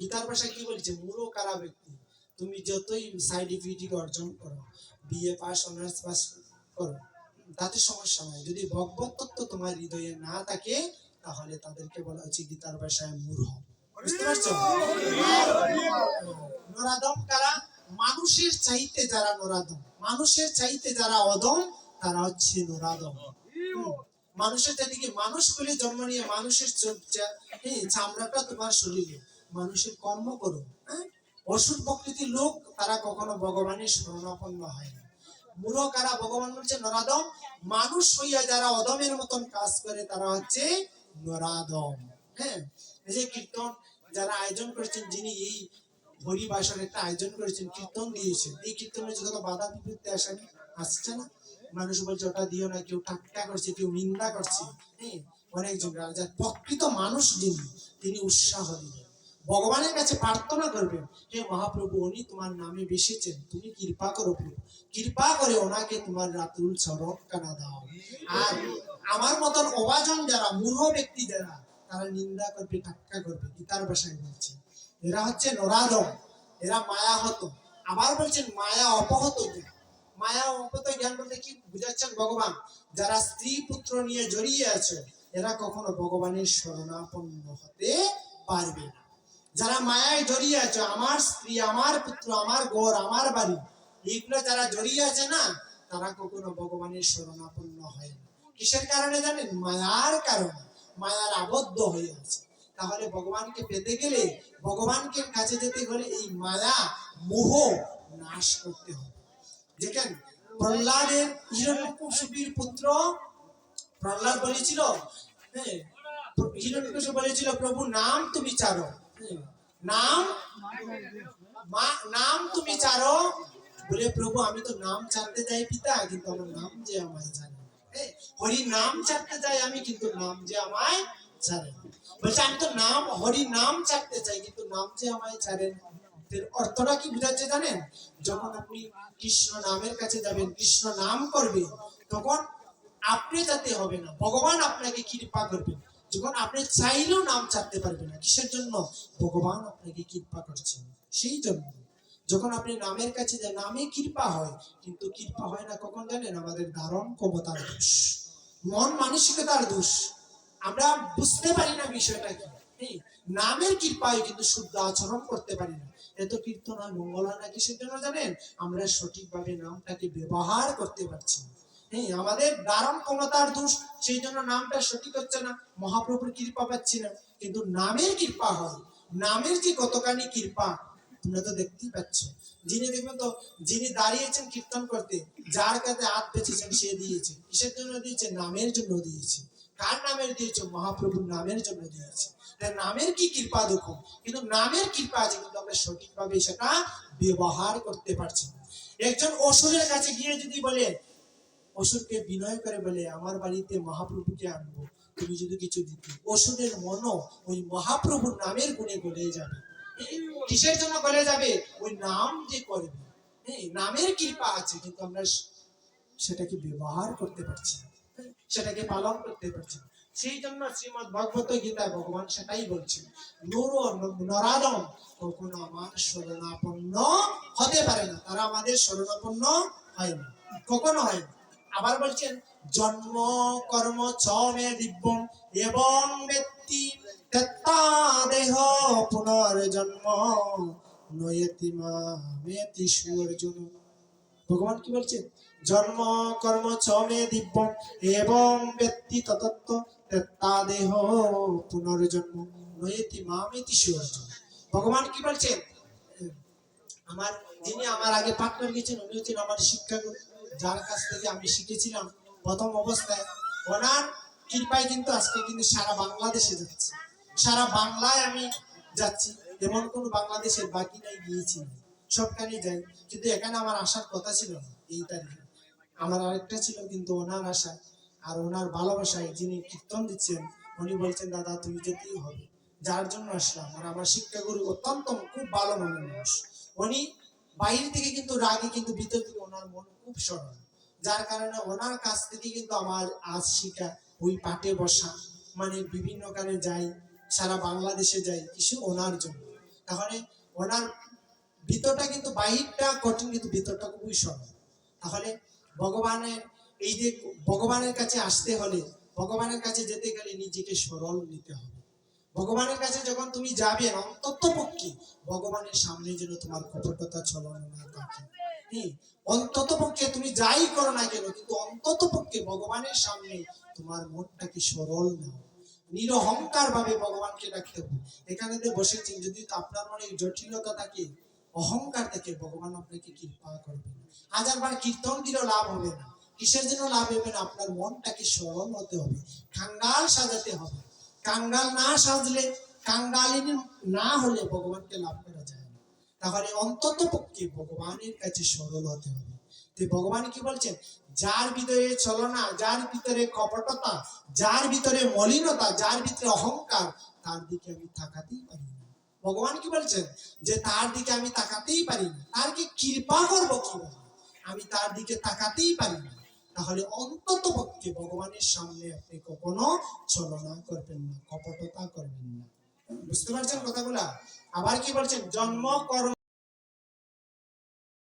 গীতার ভাষায় কি বলছে? মূঢ় কারা ব্যক্তি। তুমি যতই সার্টিফিকেট অর্জন করো বিএ পাস অনার্স পাস করো, তাতে সমস্যা নাই। যদি ভগবত তত্ত্ব তোমার হৃদয়ে না থাকে, তাহলে তাদেরকে বলা হচ্ছে গীতার ভাষায় মূঢ়। বুঝতে পারছ? নরাদম কারা? মানুষের চাইতে যারা নরাদম মানুষের চাইতে যারা অদম তারা হচ্ছে নরাদম। মানুষের চারিদিকে মানুষ বলে জন্ম নিয়ে মানুষের চামড়াটা তোমার শরীরে। মানুষের কর্ম করো হ্যাঁ? অসুর প্রকৃতির লোক, তারা কখনো ভগবানের শরণাপন্ন হয় না। মূঢ় কারা? ভগবান বলছে নরাদম মানুষ হইয়া যারা অদমের মতন কাজ করে, তারা হচ্ছে নরাদম হ্যাঁ? যে কীর্তন যারা আয়োজন করেছেন, যিনি এই একটা আয়োজন করেছেন, কীর্তন দিয়েছেন, এই কীর্তনের যত বাধা বিপত্তি আসে না, আসছে না। মানুষ বলছে, ওটা দিও না, কেউ ঠাট্টা করছে, কেউ নিন্দা করছে। হ্যাঁ? অনেকজন রাজা প্রকৃত মানুষ যিনি, তিনি উৎসাহ দিবেন ভগবানের কাছে প্রার্থনা করবেন হে মহাপ্রভু, উনি তোমার নামে বেসেছেন। তুমি কৃপা করো প্রভু। কৃপা করে ওনাকে তোমার রাতুল চরণ কানা দাও। আর আমার মতন অবাজন যারা মূঢ় ব্যক্তি যারা, তারা নিন্দা করবে ঠাট্টা করবে, গীতার ভাষায় বলছে। এরা হচ্ছে নরাদম এরা মায়া হত আবার বলছেন, মায়া অপহত জ্ঞান। মায়া অপহত জ্ঞান বলতে কি বুঝাচ্ছেন ভগবান? যারা স্ত্রী পুত্র নিয়ে জড়িয়ে আছে, এরা কখনো ভগবানের শরণাপন্ন হতে পারবে না। যারা মায়ায় জড়িয়ে আছে, আমার স্ত্রী, আমার পুত্র, আমার ঘর, আমার বাড়ি, এইগুলো যারা জড়িয়ে আছে না, তারা কখনো ভগবানের শরণাপন্ন হয় না। কিসের কারণে জানেন? মায়ার কারণে। মায়ার আবদ্ধ হয়ে আছে। তাহলে ভগবানকে পেতে গেলে ভগবানকে কাছে যেতে গেলে এই মায়া, মোহ নাশ করতে হবে। দেখেন, প্রহ্লাদের হিরণ্যকশিপুর পুত্র, প্রহ্লাদ বলেছিল হ্যাঁ হিরণ্যকশিপু বলেছিল, প্রভু, নাম তুমি চারো। নাম? নাম তুমি চারো বলে প্রভু আমি তো নাম চারতে যাই পিতা কিন্তু আমার নাম যে আমায় জানে। হ্যাঁ, হরি নাম যাই আমি কিন্তু নাম যে আমায় বলছে আমি তো নাম হরি নাম চারতে চাই কিন্তু নাম যে আমায় অর্থটা কি বুঝাচ্ছে জানেন? যখন আপনি কৃষ্ণ নামের কাছে যাবেন কৃষ্ণ নাম করবেন তখন আপনি যাতে হবে না ভগবান আপনাকে কৃপা করবেন। যখন আপনি চাইলেও নাম চাইতে পারবেন না, কিসের জন্য? ভগবান আপনাকে কৃপা করছেন। সেই জন্য যখন আপনি নামের কাছে যান, নামে কৃপা হয়, কিন্তু কৃপা হয় না কখন জানেন? আমাদের ধারণ ক্ষমতার দোষ। মন মানসিকতার দোষ। আমরা বুঝতে পারি না বিষয়টা কি। নামের কৃপায় কিন্তু শুদ্ধ আচরণ করতে পারি না। এত কীর্তন হয় মঙ্গল হয় না, কিসের জন্য জানেন? আমরা সঠিকভাবে নামটাকে ব্যবহার করতে পারছি না। আমাদের ধারণ ক্ষমতার দোষ সেই জন্য নামটা সঠিক হচ্ছে না। মহাপ্রভুর কৃপা পাচ্ছি না, কিন্তু নামের কৃপা হয়। নামের যে কতখানি কৃপা, তোমরা তো দেখতেই পাচ্ছ। যিনি দেখবেন তো যিনি দাঁড়িয়েছেন কীর্তন করতে, যার কাছে হাত পেয়েছেন, সে দিয়েছে। কিসের জন্য দিয়েছে? নামের জন্য দিয়েছে। কার নামের দিয়েছে? মহাপ্রভুর নামের জন্য দিয়েছে। নামের কি কৃপা দেখো কিন্তু নামের কৃপা আছে, কিন্তু আমরা সঠিকভাবে সেটা ব্যবহার করতে পারছি একজন অসুরের কাছে গিয়ে যদি বলে অসুরকে বিনয় করে বলে, আমার বাড়িতে মহাপ্রভুকে আনব, তুমি যদি কিছু দিতে। অসুরের মনও ওই মহাপ্রভুর নামের গুণে গলে যাবে। কিসের জন্য গলে যাবে? ওই নাম যে করবে। হ্যাঁ নামের কৃপা আছে, কিন্তু আমরা সেটাকে ব্যবহার করতে পারছি সেটাকে পালন করতে পারছি সেই জন্য শ্রীমদ ভগবত গীতায় ভগবান সেটাই বলছেন, নুর নরাদম কখনো আমার শরণাপন্ন হতে পারে না। তারা আমাদের শরণাপন্ন হয় না। কখনো হয় না। আবার বলছেন, জন্ম, কর্ম ছ মে দিব্য এবং ব্যক্তি দেহ পুনর্জন্ম। নয়তি মামেতি সুর্জুন। ভগবান কি বলছেন? জন্ম, কর্ম ছ মে দিব্য এবং ব্যক্তি ততত্ব তেত্তা দেহ পুনর্জন্ম। নয়তি মামেতি সুর্জুন। ভগবান কি বলছেন? আমার, যিনি আমার আগে পাঠ করে গেছেন, উনি হচ্ছেন আমার শিক্ষাগুরু। যার কাছ থেকে আমি শিখেছিলাম প্রথম অবস্থায়, ওনার কৃপায় কিন্তু আজকে কিন্তু সারা বাংলাদেশে যাচ্ছে। সারা বাংলায় আমি যাচ্ছি, এমন কোন বাংলাদেশের বাকি নাই, গিয়েছি সবখানে যাই। কিন্তু এখানে আমার আসার কথা ছিল না এই তারিখে। আমার আরেকটা ছিল কিন্তু ওনার আশা আর ওনার ভালোবাসায় যিনি কীর্তন দিচ্ছেন, উনি বলছেন, দাদা, তুমি যেতেই হবে। যার জন্য আসলাম। আর আমার শিক্ষাগুরু অত্যন্ত খুব ভালো মানুষ। উনি বাইরে থেকে কিন্তু রাগে কিন্তু ভিতর থেকে ওনার মন খুব সরল। যার কারণে ওনার কাছ থেকে কিন্তু আমার আজ শিখা ওই পাটে বসা মানে বিভিন্ন কানে যাই, সারা বাংলাদেশে যাই, কিছু ওনার জন্য। তাহলে ওনার ভিতরটা কিন্তু বাহিরটা, কঠিন কিন্তু ভিতরটা খুবই সরল। তাহলে ভগবানের, এই যে ভগবানের কাছে আসতে হলে ভগবানের কাছে যেতে গেলে নিজেকে সরল নিতে হবে। ভগবানের কাছে যখন তুমি যাবে অন্তত পক্ষে ভগবানের সামনে যেন তোমার কপটতা ছলনা না থাকে। অন্তত পক্ষে তুমি যাই করো না কেন, কিন্তু অন্তত পক্ষে ভগবানের সামনে তোমার মনটাকে সরল নাও নিরহংকার ভাবে ভগবানকে ডাকতে হবে। এখানে যে বসেছেন, যদি আপনার মনে জটিলতা থাকে, অহংকার থেকে ভগবান আপনাকে কৃপা করবে হাজার বার কীর্তন দিলেও লাভ হবে না। কিসের জন্য লাভ হবে না? আপনার মনটাকে সরল হতে হবে কাঙ্গাল সাজাতে হবে। কাঙ্গাল না সাজলে কাঙ্গালিনী না হলে ভগবানকে লাভ করা যায় না। তাহলে অন্তত পক্ষে ভগবানের কাছে সরল হতে হবে। তো ভগবান কি বলছেন? যার ভিতরে ছলনা, যার ভিতরে কপটতা, যার ভিতরে মলিনতা, যার ভিতরে অহংকার, তার দিকে আমি তাকাতেই পারি না। ভগবান কি বলছেন? যে তার দিকে আমি তাকাতেই পারি না। তার কি কৃপা করব কীভাবে? আমি তার দিকে তাকাতেই পারি না। তাহলে অন্তত পক্ষে ভগবানের সামনে আপনি কখনো ছলনা করবেন না, কপটতা করবেন না। বুঝতে পারছেন কথাগুলা? আবার কি বলছেন? জন্ম, কর্ম